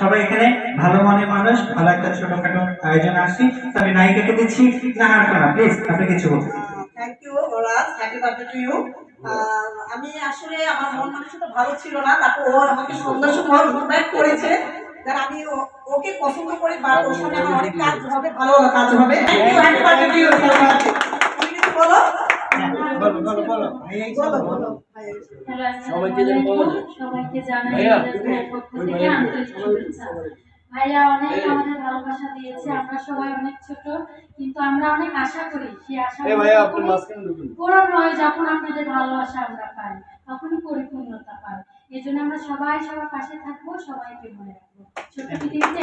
সবাই এখানে ভালো মনের মানুষ ভালো একটা ছোটখাটো আয়োজন আসছি। তো আমি নায়িকাকে দিচ্ছি না আর না প্লিজ আপনি কিছু বলুন। থ্যাংক ইউ ওরাজ হ্যাপি বার্থডে টু ইউ আমি আসলে আমার মন মানসিকতা ভালো ছিল না তারপর ও আমাকে সন্ধ্যার সময় ইনভাইট করেছে। দেন আমি ওকে পছন্দ করি বা ওর সাথে আমার অনেক কাজ হবে ভালো ভালো কাজ হবে। হ্যাপি বার্থডে টু ইউ সবাইকে সবাইকে জানাই ভাইয়া অনেক আমাদের ভালোবাসা দিয়েছে। আমরা সবাই অনেক ছোট কিন্তু আমরা অনেক আশা করি। সেই আশা পূরণ হয় যখন আপনাদের ভালোবাসা আমরা পাই তখনই পরিপূর্ণতা পাই। এই জন্য আমরা সবাই সবার পাশে থাকব সবাইকে মনে রাখব। ছোট পৃথিবীতে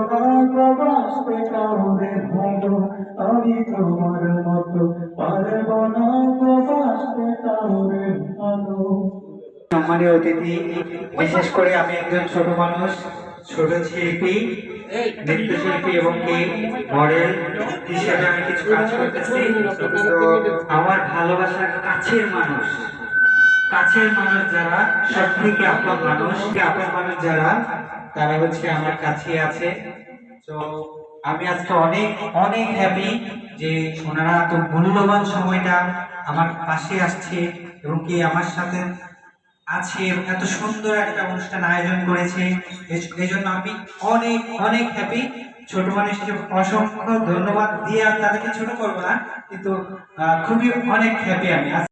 ভালো আমি তোমার মতো পারব না বাঁচতে কাউরে ভালো। সম্মানীয় অতিথি বিশেষ করে আমি একজন ছোট মানুষ ছোট শিল্পী নৃত্যশিল্পী এবং কি মডেল হিসেবে আমি কিছু কাজ করতেছি। তো আমার ভালোবাসার কাছের মানুষ কাছের মানুষ যারা সব থেকে আপন মানুষ আপন মানুষ যারা তারা হচ্ছে আমার কাছে আছে। তো আমি আজকে অনেক অনেক হ্যাপি যে ওনারা এত মূল্যবান সময়টা আমার পাশে আসছে এবং কি আমার সাথে আছে এত সুন্দর একটা অনুষ্ঠান আয়োজন করেছে। এই- জন্য আমি অনেক অনেক হ্যাপি ছোট মানুষকে অসংখ্য ধন্যবাদ। দিয়ে আমি তাদেরকে ছোট করব না, কিন্তু খুবই অনেক হ্যাপি আমি।